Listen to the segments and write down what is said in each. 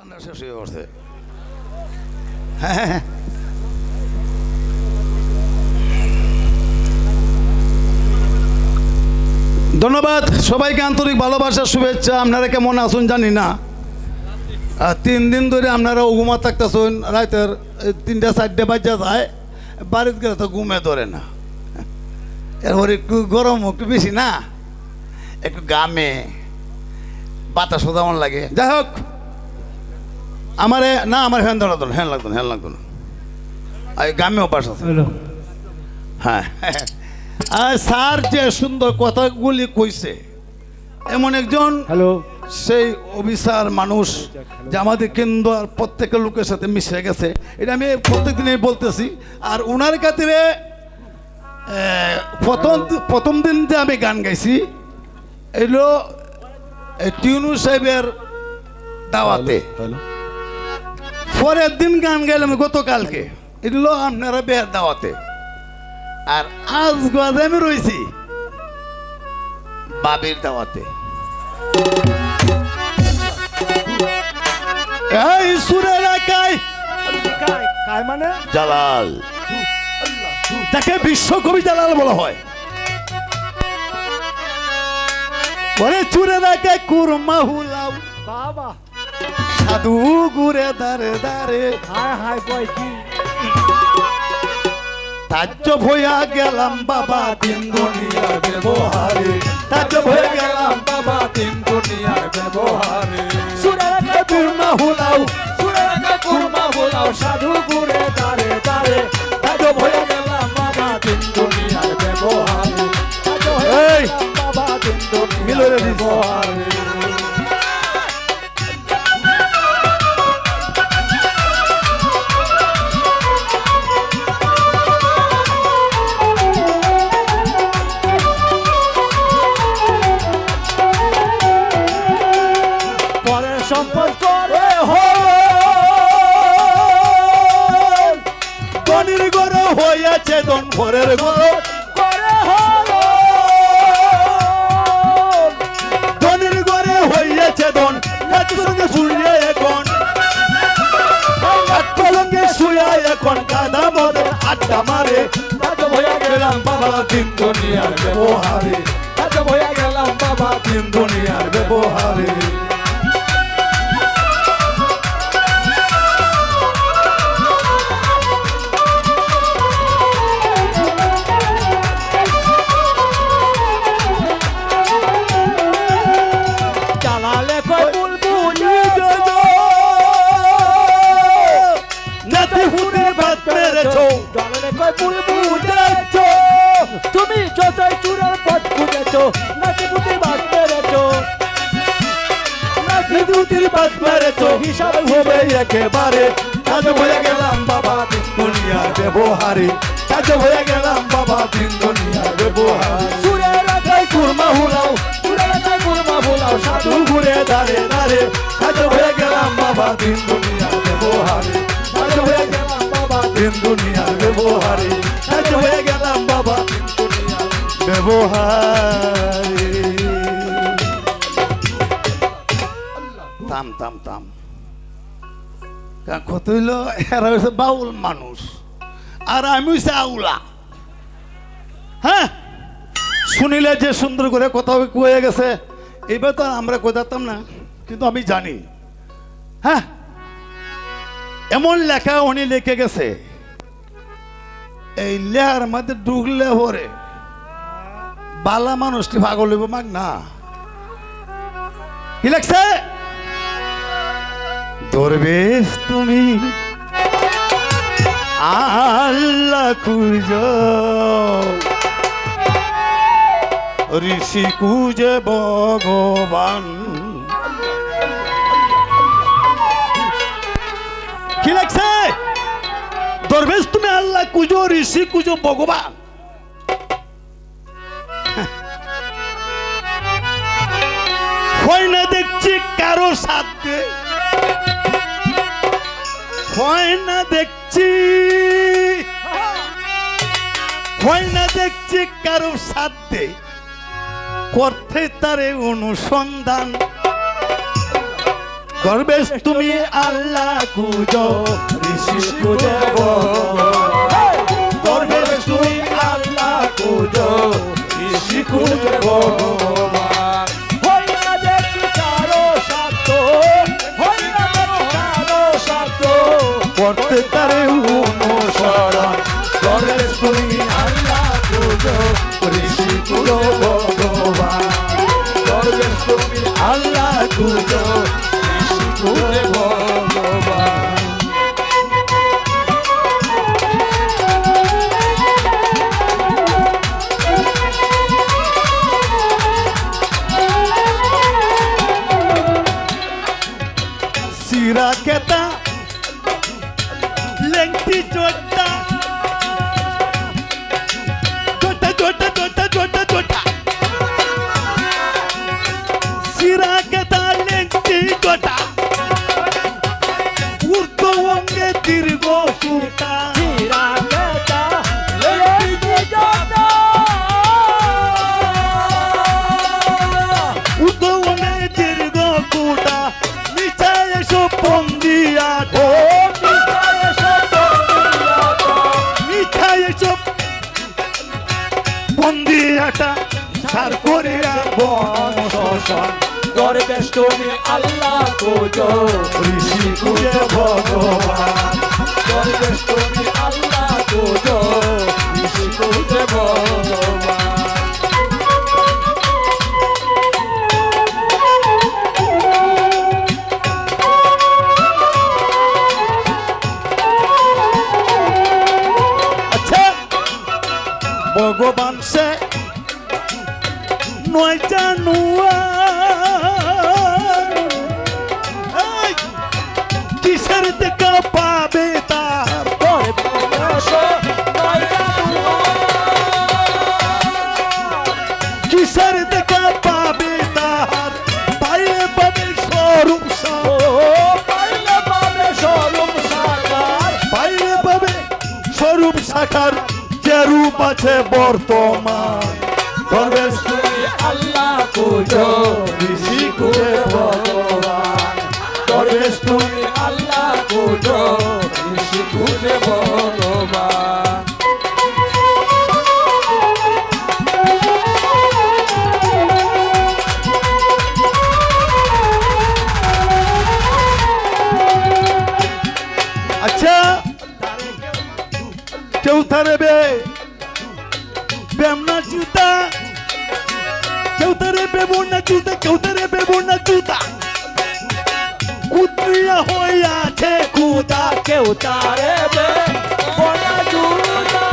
হয়ে হ্যাঁ হ্যাঁ। ধন্যবাদ সবাইকে আন্তরিক ভালোবাসার শুভেচ্ছা। আপনারা কেমন আসুন জানি না। তিন দিন ধরে আপনারা ঘুমা থাকতেছেন। রাতের তিনটা, চারটে বাজা যায়। বাড়িতে গেলে তো ঘুমে ধরে না। এরপর একটু গরম, একটু বেশি না। একটু গামে বাতাস যেমন লাগে। যাই হোক। আমারে না আমার হ্যান না হ্যান লাগতো হ্যান লাগতো না। আর গ্রামে অভ্যাস আছে। হ্যাঁ। আর স্যার যে সুন্দর কথাগুলি কইছে এমন একজন হ্যালো। সেই অভিসার মানুষ যে আমাদের কেন্দ্র প্রত্যেকের লোকের সাথে মিশে গেছে। এটা আমি প্রত্যেক দিনে বলতেছি। আর ওনার খাতিরে আহ, প্রথম প্রথম দিন যে আমি গান গাইছি এলো টিউনু সাহেবের দাওয়াতে। পরের দিন গান গাইলাম গতকালকে। এগুলো আপনারা বের দাওয়াতে। আর আজ গজে আমি রয়েছি বাবির দাওয়াতে। এই সুরের একাই মানে? জালাল। তাকে বিশ্বকবি জালাল বলা হয়। ওরে চুরের একাই কুরমা হুলাও বাবা। সাধু ঘুরে দারে দারে। হায় হায় কয় কি? তাজ্য ভয়া গেলাম বাবা দিন দুনিয়া ব্যবহারে। তাজ্য ভয়া সম্পদ করে। ধনির গরু হইয়াছে দন ভরের গরু করে ধনির গরে হইয়াছে দন একসঙ্গে শুয়ে এখন। শুয়া এখন কাদা মদে আড্ডা মারে। রাজা ভয়া গেলাম বাবা দিন দুনিয়ার ব্যবহারে। রাজা ভয়া গেলাম বাবা দিন দুনিয়ার ব্যবহারে। কয় বুলবুলি তুমি যতই চূড়ার পথ খুঁজেছো নাকি বুদ্ধি বাদ পেরেছ নাকি দুটির ভাত মেরেছো, হিসাব হবে একেবারে। কাজ হয়ে গেলাম বাবা দিন দুনিয়ার ব্যবহারে। কাজ হয়ে গেলাম বাবা দিন দুনিয়ার ব্যবহারে। সুরে রাখাই কুরমা হুলাও সুরে রাখাই কুরমা ভোলাও, সাধু ঘুরে দাঁড়ে দাঁড়ে। কাজ হয়ে গেলাম বাবা দিন দিন দুনিয়ার ব্যবহারে। হয়ে গেলাম বাবা দিন দুনিয়ার ব্যবহারে। থাম থাম থাম কত হইল এরা হচ্ছে বাউল মানুষ। আর আমি আউলা। হ্যাঁ? শুনিলে যে সুন্দর করে কথা কয়ে গেছে এবার তো আমরা কোথাতাম না কিন্তু আমি জানি। হ্যাঁ? এমন লেখা উনি লিখে গেছে। এই লেহার মধ্যে ঢুকলে পরে বালা মানুষটি পাগল হইব মাগ? না। কি লাগছে? দরবেশ তুমি আল্লাহ খুঁজো। ঋষি কুজে ভগবান। কি লাগছে? দরবেশ আল্লাহ কুজো ঋষি, কুজো ভগবান। হয় না দেখছি কারও সাথে। হয় না দেখছি। হয় না দেখছি কারও সাথে। করতে তারে অনুসন্ধান। করবে তুমি আল্লাহ কুজো, ঋষি কুজে ঋষি কুজে ভগবান হই না দেখি কারও সাধ্য হই না দেখি কারও সাধ্য করতে তারে অনুসরণ দরবেশ তুমি আল্লাহ কুজো ঋষি কুজো ভগবান দরবেশ তুমি আল্লাহ কুজো ঋষি কুজে করিয়া বনশোষণ দরবেশ তুমি আল্লাহ কোজো ঋষি কুজে ভগবান। দরবেশ তুমি আল্লাহ কোজো ঋষি কোজে ভগবান। আচ্ছা। ভগবান সে নয় জানুয়ার। কিসের দেখা পাবে তার কিসের দেখা পাবে তার? পাইলে পাবে স্বরূপ পাইলে পাবে স্বরূপ সাকার পাইলে পাবে স্বরূপ শাখার যে রূপ আছে বর্তমান। তুমি আল্লাহ কোজো ঋষি কুজে ভগবান। দরবেশ তুমি আল্লাহ কোজো ঋষি কোজে ভগবান। আচ্ছা কেউ তারে বে বেমনা জুতা। কেউ তারে বেবো না জুতা কেউ তারে বেবো না জুতা কুত্রিয়া হইয়াছে কুদা কেউ তারে বে বনা জুদা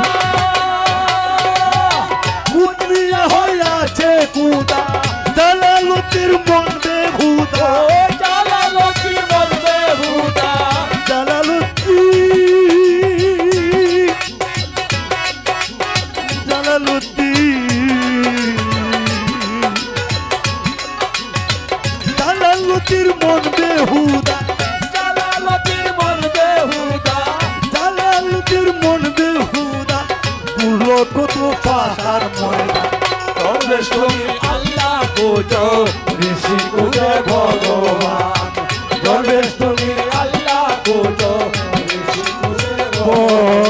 কুত্রিয়া হইয়াছে কুদা দালালতির মন বেহুদা। ও জালালো কি বলবে হুদা বেহুদা জালালুদ্দিন মন বেহুদা জালালুদ্দিন মন বেহুদা পুরো কত পাহাড় ময়দা তবে তুমি আল্লাহ কোজো ঋষি কোজে ভগবান। তবে তুমি আল্লাহ কোজো ঋষি কোজে ভগবান।